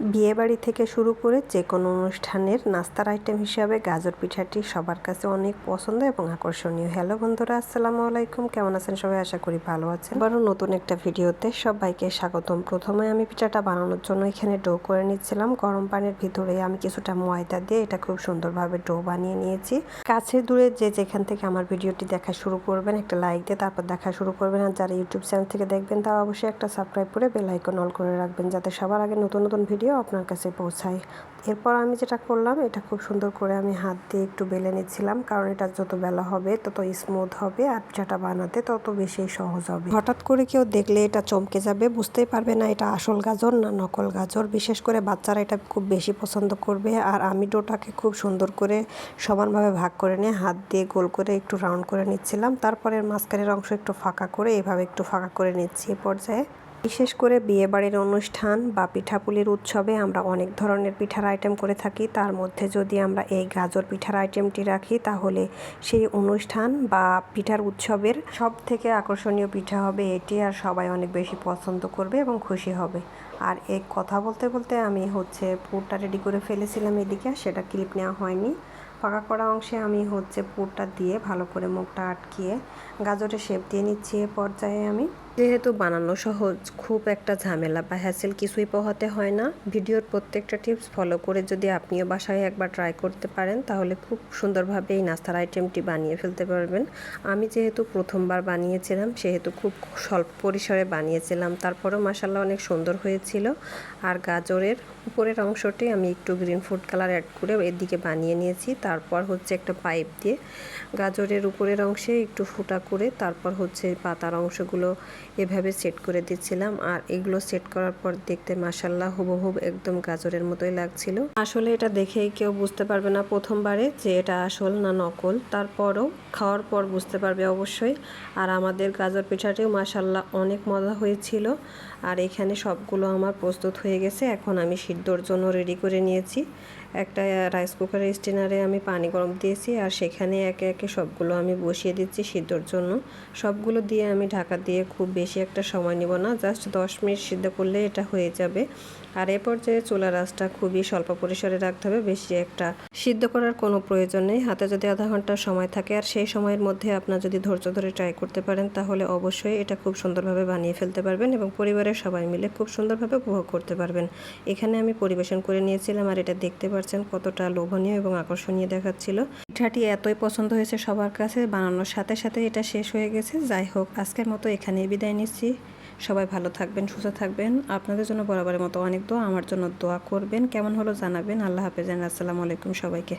বিয়েবাড়ি থেকে শুরু করে যে কোনো অনুষ্ঠানের নাস্তার আইটেম হিসাবে গাজর পিঠাটি সবার কাছে অনেক পছন্দ এবং আকর্ষণীয়। হ্যালো বন্ধুরা, আসসালামু আলাইকুম। কেমন আছেন সবাই? আশা করি ভালো আছেন। আবারও নতুন একটা ভিডিওতে সবাইকে স্বাগতম। প্রথমে আমি পিঠাটা বানানোর জন্য এখানে ডো করে নিচ্ছিলাম। গরম পানির ভিতরে আমি কিছুটা ময়দা দিয়ে এটা খুব সুন্দরভাবে ডো বানিয়ে নিয়েছি। কাছে দূরে যে যেখান থেকে আমার ভিডিওটি দেখা শুরু করবেন, একটা লাইক দিয়ে তারপর দেখা শুরু করবেন। আর যারা ইউটিউব চ্যানেল থেকে দেখবেন, তারা অবশ্যই একটা সাবস্ক্রাইব করে বেল আইকন অল করে রাখবেন, যাতে সবার আগে নতুন নতুন ভিডিও আপনার কাছে পৌঁছায়। এরপর আমি যেটা করলাম, এটা খুব সুন্দর করে আমি হাত দিয়ে একটু বেলে নিচ্ছিলাম, কারণ এটা যত বেলা হবে, তত স্মুথ হবে, আর পিঠাটা বানাতে তত বেশি সহজ হবে। হঠাৎ করে কেউ দেখলে এটা চমকে যাবে, বুঝতেই পারবে না এটা আসল গাজর না নকল গাজর। বিশেষ করে বাচ্চারা এটা খুব বেশি পছন্দ করবে, আর আমি ডোটাকে খুব সুন্দর করে সমানভাবে ভাগ করে নিয়ে হাত দিয়ে গোল করে একটু রাউন্ড করে নিচ্ছিলাম। তারপরে মাঝখানের অংশ একটু ফাঁকা করে এভাবে একটু ফাঁকা করে নিচ্ছি এ পর্যায়ে। বিশেষ করে বিয়েবাড়ির অনুষ্ঠান বা পিঠাপুলির উৎসবে আমরা অনেক ধরনের পিঠার আইটেম করে থাকি। তার মধ্যে যদি আমরা এই গাজর পিঠার আইটেমটি রাখি, তাহলে সেই অনুষ্ঠান বা পিঠার উৎসবের সব থেকে আকর্ষণীয় পিঠা হবে এটি, আর সবাই অনেক বেশি পছন্দ করবে এবং খুশি হবে। আর এই কথা বলতে বলতে আমি হচ্ছে পুরটা রেডি করে ফেলেছিলাম এদিকে সেটা ক্লিপ নেওয়া হয়নি। পাকা করা অংশে আমি হচ্ছে পুরটা দিয়ে ভালো করে মুখটা আটকিয়ে গাজরের শেপ দিয়ে নিচ্ছি এ পর্যায়ে আমি। যেহেতু বানানো সহজ, খুব একটা ঝামেলা বা হ্যাসেল কিছুই পোহাতে হয় না। ভিডিওর প্রত্যেকটা টিপস ফলো করে যদি আপনিও বাসায় একবার ট্রাই করতে পারেন, তাহলে খুব সুন্দরভাবে এই নাস্তার আইটেমটি বানিয়ে ফেলতে পারবেন। আমি যেহেতু প্রথমবার বানিয়েছিলাম, সেহেতু খুব স্বল্প পরিসরে বানিয়েছিলাম। তারপরেও মাসাল্লাহ অনেক সুন্দর হয়েছিল। আর গাজরের উপরের অংশটি আমি একটু গ্রিন ফুড কালার অ্যাড করে এদিকে বানিয়ে নিয়েছি। তারপর হচ্ছে একটা পাইপ দিয়ে গাজরের উপরের অংশে একটু ফুটা করে, তারপর হচ্ছে পাতার অংশগুলো এভাবে সেট করে দিচ্ছিলাম আর এগুলো সেট করার পর দেখতে মাসাল্লাহ হুবহুব একদম গাজরের মতোই লাগছিল। আসলে এটা দেখেই কেউ বুঝতে পারবে না প্রথমবারে যে এটা আসল না নকল। তারপরও খাওয়ার পর বুঝতে পারবে অবশ্যই। আর আমাদের গাজর পিঠাটিও মাসাল্লাহ অনেক মজা হয়েছিল। আর এখানে সবগুলো আমার প্রস্তুত হয়ে গেছে। এখন আমি সিদ্ধর জন্য রেডি করে নিয়েছি। একটা রাইস কুকারের স্টিনারে আমি পানি গরম দিয়েছি আর সেখানে একে একে সবগুলো আমি বসিয়ে দিচ্ছি সিদ্ধর জন্য। সবগুলো দিয়ে আমি ঢাকা দিয়ে খুব বেশি একটা সময় নিব না জাস্ট দশ মিনিট সিদ্ধ করলে এটা হয়ে যাবে। আর এ পর্যায়ে চুলা রাসটা খুবই স্বল্প পরিসরে রাখতে হবে, বেশি একটা সিদ্ধ করার কোনো প্রয়োজন নেই। হাতে যদি আধা ঘণ্টা সময় থাকে, আর সেই সময়ের মধ্যে আপনার যদি ধৈর্য ধরে ট্রাই করতে পারেন, তাহলে অবশ্যই এটা খুব সুন্দরভাবে বানিয়ে ফেলতে পারবেন এবং পরিবারের সবাই মিলে খুব সুন্দরভাবে উপভোগ করতে পারবেন। এখানে আমি পরিবেশন করে নিয়েছিলাম, আর এটা দেখতে পাচ্ছেন কতটা লোভনীয় এবং আকর্ষণীয় দেখাচ্ছিল। পিঠাটি এতই পছন্দ হয়েছে সবার কাছে, বানানোর সাথে সাথে এটা শেষ হয়ে গেছে। যাই হোক, আজকের মতো এখানেই বিদায় নিচ্ছি। সবাই ভালো থাকবেন, সুস্থ থাকবেন। আপনাদের জন্য বরাবরের মতো অনেক দোয়া, আমার জন্য দোয়া করবেন। কেমন হলো জানাবেন। আল্লাহ হাফেজ। আসসালামু আলাইকুম সবাইকে।